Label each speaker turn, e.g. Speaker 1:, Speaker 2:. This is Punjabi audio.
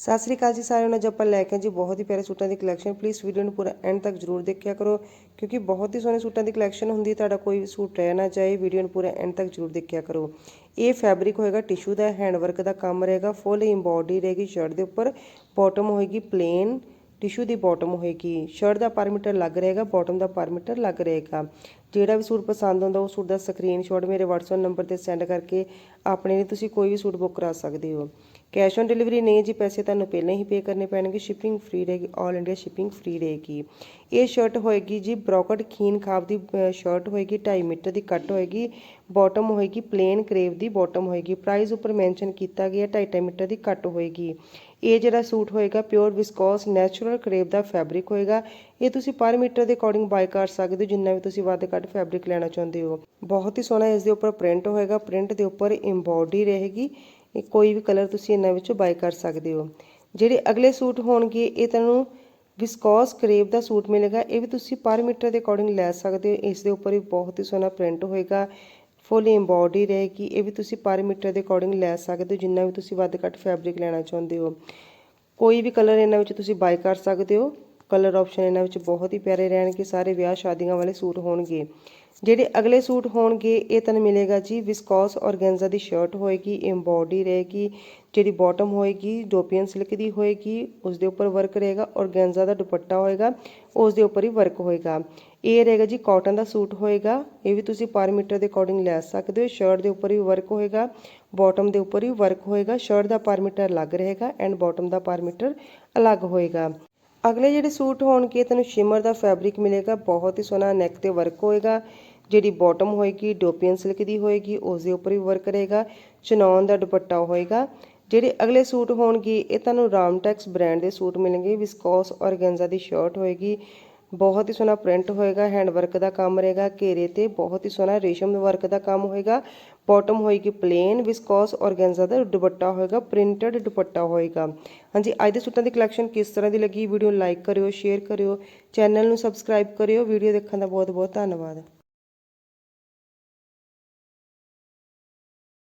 Speaker 1: ਸਤਿ ਸ੍ਰੀ ਅਕਾਲ ਜੀ ਸਾਰਿਆਂ ਨੂੰ, ਅੱਜ ਆਪਾਂ ਲੈ ਕੇ ਜੀ ਬਹੁਤ ਹੀ ਪਿਆਰੇ ਸੂਟਾਂ ਦੀ ਕਲੈਕਸ਼ਨ ਪਲੀਜ਼ ਵੀਡੀਓ ਨੂੰ ਪੂਰਾ ਐਂਡ ਤੱਕ ਜਰੂਰ ਦੇਖਿਆ ਕਰੋ, ਕਿਉਂਕਿ ਬਹੁਤ ਹੀ ਸੋਹਣੇ ਸੂਟਾਂ ਦੀ ਕਲੈਕਸ਼ਨ ਹੁੰਦੀ ਤੁਹਾਡਾ ਕੋਈ ਵੀ ਸੂਟ ਰਹਿ ਨਾ ਚਾਹੇ ਵੀਡੀਓ ਨੂੰ ਪੂਰਾ ਐਂਡ ਤੱਕ ਜਰੂਰ ਦੇਖਿਆ ਕਰੋ। ਇਹ ਫੈਬਰਿਕ ਹੋਏਗਾ ਟਿਸ਼ੂ ਦਾ ਹੈਂਡ ਵਰਕ ਦਾ ਕੰਮ ਰਹੇਗਾ ਫੁੱਲ ਇੰਬੋਡੀ ਰਹੇਗੀ ਸ਼ਰਟ ਦੇ ਉੱਪਰ ਬਾਟਮ ਹੋਏਗੀ ਪਲੇਨ ਟਿਸ਼ੂ ਦੀ ਬਾਟਮ ਹੋਏਗੀ। ਸ਼ਰਟ ਦਾ ਪਰ ਮੀਟਰ ਲੱਗ ਰਹੇਗਾ ਬਾਟਮ ਦਾ ਪਰ ਮੀਟਰ ਲੱਗ ਰਹੇਗਾ। ਜਿਹੜਾ ਵੀ ਸੂਟ ਪਸੰਦ ਆਉਂਦਾ, ਉਹ ਸੂਟ ਦਾ ਸਕਰੀਨਸ਼ਾਟ ਮੇਰੇ WhatsApp ਨੰਬਰ ਤੇ ਸੈਂਡ ਕਰਕੇ ਆਪਣੇ ਲਈ ਤੁਸੀਂ ਕੋਈ ਵੀ ਸੂਟ ਬੁੱਕ ਕਰਾ ਸਕਦੇ ਹੋ। ਕੈਸ਼ ਔਨ ਡਿਲੀਵਰੀ ਨਹੀਂ ਜੀ, ਪੈਸੇ ਤੁਹਾਨੂੰ ਪਹਿਲਾਂ ਹੀ ਪੇ ਕਰਨੇ ਪੈਣਗੇ। ਸ਼ਿਪਿੰਗ ਫ੍ਰੀ ਰਹੇਗੀ 올 ਇੰਡੀਆ ਸ਼ਿਪਿੰਗ ਫ੍ਰੀ ਰਹੇਗੀ। ਇਹ ਸ਼ਰਟ ਹੋਏਗੀ ਜੀ, ਬ੍ਰੋਕਟ ਖੀਨ ਖਾਬ ਦੀ ਸ਼ਰਟ ਹੋਏਗੀ 2.5 ਮੀਟਰ ਦੀ ਕੱਟ ਹੋਏਗੀ। ਬਾਟਮ ਹੋਏਗੀ ਪਲੇਨ ਕਰੇਵ ਦੀ ਬਾਟਮ ਹੋਏਗੀ। ਪ੍ਰਾਈਸ ਉੱਪਰ ਮੈਂਸ਼ਨ ਕੀਤਾ ਗਿਆ 2.5 ਮੀਟਰ ਦੀ ਕੱਟ ਹੋਏਗੀ। ਇਹ ਜਿਹੜਾ ਸੂਟ ਹੋਏਗਾ ਪਿਓਰ ਵਿਸਕੋਸ ਨੈਚੁਰਲ ਕਰੇਵ ਦਾ ਫੈਬਰਿਕ ਹੋਏਗਾ। ਇਹ ਤੁਸੀਂ ਪਰ ਮੀਟਰ ਦੇ ਅਕੋਰਡਿੰਗ ਬਾਈ ਕਰ ਸਕਦੇ ਹੋ, ਜਿੰਨਾ ਵੀ ਤੁਸੀਂ ਵੱਧ ਘੱਟ ਫੈਬਰਿਕ ਲੈਣਾ ਚਾਹੁੰਦੇ ਹੋ। ਬਹੁਤ ਹੀ ਸੋਹਣਾ ਇਸ ਦੇ ਉੱਪਰ ਪ੍ਰਿੰਟ ਹੋਏਗਾ। ਪ੍ਰਿੰਟ ਦੇ ਉੱਪਰ ਇੰਬੋਡੀ ਰਹੇਗੀ। ਕੋਈ ਵੀ ਕਲਰ ਤੁਸੀਂ ਇਹਨਾਂ ਵਿੱਚੋਂ ਬਾਈ ਕਰ ਸਕਦੇ ਹੋ। ਜਿਹੜੇ ਅਗਲੇ ਸੂਟ ਹੋਣਗੇ, ਇਹ ਤੁਹਾਨੂੰ ਵਿਸਕੋਸ ਕਰੇਵ ਦਾ ਸੂਟ ਮਿਲੇਗਾ। ਇਹ ਵੀ ਤੁਸੀਂ ਪਰ ਮੀਟਰ ਦੇ ਅਕੋਰਡਿੰਗ ਲੈ ਸਕਦੇ ਹੋ। ਇਸ ਦੇ ਉੱਪਰ ਵੀ ਬਹੁਤ ਹੀ ਸੋਹਣਾ ਪ੍ਰਿੰਟ ਹੋਏਗਾ। ਫੁੱਲ ਇੰਬੋਡੀ ਰਹੇਗੀ ਇਹ ਵੀ ਤੁਸੀਂ ਪਰ ਮੀਟਰ ਦੇ ਅਕੋਰਡਿੰਗ ਲੈ ਸਕਦੇ ਹੋ, ਜਿੰਨਾ ਵੀ ਤੁਸੀਂ ਵੱਧ ਘੱਟ ਫੈਬਰਿਕ ਲੈਣਾ ਚਾਹੁੰਦੇ ਹੋ। ਕੋਈ ਵੀ ਕਲਰ ਇਹਨਾਂ ਵਿੱਚ ਤੁਸੀਂ ਬਾਈ ਕਰ ਸਕਦੇ ਹੋ। ਕਲਰ ਆਪਸ਼ਨ ਇਹਨਾਂ ਵਿੱਚ ਬਹੁਤ ਹੀ ਪਿਆਰੇ ਰਹਿਣਗੇ, ਸਾਰੇ ਵਿਆਹ ਸ਼ਾਦੀਆਂ ਵਾਲੇ ਸੂਟ ਹੋਣਗੇ। ਜਿਹੜੇ ਅਗਲੇ ਸੂਟ ਹੋਣਗੇ, ਇਹ ਤੁਹਾਨੂੰ ਮਿਲੇਗਾ ਜੀ ਵਿਸਕੋਸ ਔਰਗੈਂਜ਼ਾ ਦੀ ਸ਼ਰਟ ਹੋਏਗੀ ਇੰਬੋਡੀ ਰਹੇਗੀ, ਜਿਹੜੀ ਬਾਟਮ ਹੋਏਗੀ ਡੋਪੀਅਨ ਸਿਲਕ ਦੀ ਹੋਏਗੀ ਉਸ ਦੇ ਉੱਪਰ ਵਰਕ ਰਹੇਗਾ, ਔਰਗੈਂਜ਼ਾ ਦਾ ਦੁਪੱਟਾ ਹੋਏਗਾ ਉਸ ਦੇ ਉੱਪਰ ਹੀ ਵਰਕ ਹੋਏਗਾ। ਇਹ ਰਹੇਗਾ ਜੀ ਕਾਟਨ ਦਾ ਸੂਟ ਹੋਏਗਾ, ਇਹ ਵੀ ਤੁਸੀਂ ਪਰ ਮੀਟਰ ਦੇ ਅਕੋਰਡਿੰਗ ਲੈ ਸਕਦੇ ਹੋ ਸ਼ਰਟ ਦੇ ਉੱਪਰ ਵੀ ਵਰਕ ਹੋਏਗਾ ਬਾਟਮ ਦੇ ਉੱਪਰ ਵੀ ਵਰਕ ਹੋਏਗਾ ਸ਼ਰਟ ਦਾ ਪਰ ਮੀਟਰ ਅਲੱਗ ਰਹੇਗਾ ਐਂਡ ਬਾਟਮ ਦਾ ਪਰ ਮੀਟਰ ਅਲੱਗ ਹੋਏਗਾ। ਅਗਲੇ ਜਿਹੜੇ ਸੂਟ ਹੋਣਗੇ ਤੁਹਾਨੂੰ ਸ਼ਿਮਰ ਦਾ ਫੈਬਰਿਕ ਮਿਲੇਗਾ, ਬਹੁਤ ਹੀ ਸੋਹਣਾ ਨੈਕ ਤੇ ਵਰਕ ਹੋਏਗਾ, ਜਿਹੜੀ ਬਾਟਮ ਹੋਏਗੀ ਡੋਪੀਅਨ ਸਿਲਕ ਦੀ ਹੋਏਗੀ ਉਸ ਦੇ ਉੱਪਰ ਵੀ ਵਰਕ ਰਹੇਗਾ ਚਨੌਨ ਦਾ ਦੁਪੱਟਾ ਹੋਏਗਾ। ਜਿਹੜੇ ਅਗਲੇ ਸੂਟ ਹੋਣਗੇ, ਇਹ ਤੁਹਾਨੂੰ ਰਾਮਟੈਕਸ ਬ੍ਰਾਂਡ ਦੇ ਸੂਟ ਮਿਲਣਗੇ ਵਿਸਕੋਸ ਔਰਗੈਂਜ਼ਾ ਦੀ ਸ਼ਰਟ ਹੋਏਗੀ ਬਹੁਤ ਹੀ ਸੋਹਣਾ ਪ੍ਰਿੰਟ ਹੋਏਗਾ ਹੈਂਡ ਵਰਕ ਦਾ ਕੰਮ ਰਹੇਗਾ, ਘੇਰੇ ਤੇ ਬਹੁਤ ਹੀ ਸੋਹਣਾ ਰੇਸ਼ਮ ਵਰਕ ਦਾ ਕੰਮ ਹੋਏਗਾ। ਬਾਟਮ ਹੋਏਗੀ ਪਲੇਨ ਵਿਸਕੋਸ ਔਰਗੈਂਜ਼ਾ ਦਾ ਦੁਪੱਟਾ ਹੋਏਗਾ ਪ੍ਰਿੰਟਡ ਦੁਪੱਟਾ ਹੋਏਗਾ। ਹਾਂਜੀ, ਅੱਜ ਦੇ ਸੂਟਾਂ ਦੀ ਕਲੈਕਸ਼ਨ ਕਿਸ ਤਰ੍ਹਾਂ ਦੀ ਲੱਗੀ? ਵੀਡੀਓ ਨੂੰ ਲਾਈਕ ਕਰਿਓ ਸ਼ੇਅਰ ਕਰਿਓ ਚੈਨਲ ਨੂੰ ਸਬਸਕ੍ਰਾਈਬ ਕਰਿਓ। ਵੀਡੀਓ ਦੇਖਣ ਦਾ ਬਹੁਤ ਬਹੁਤ ਧੰਨਵਾਦ।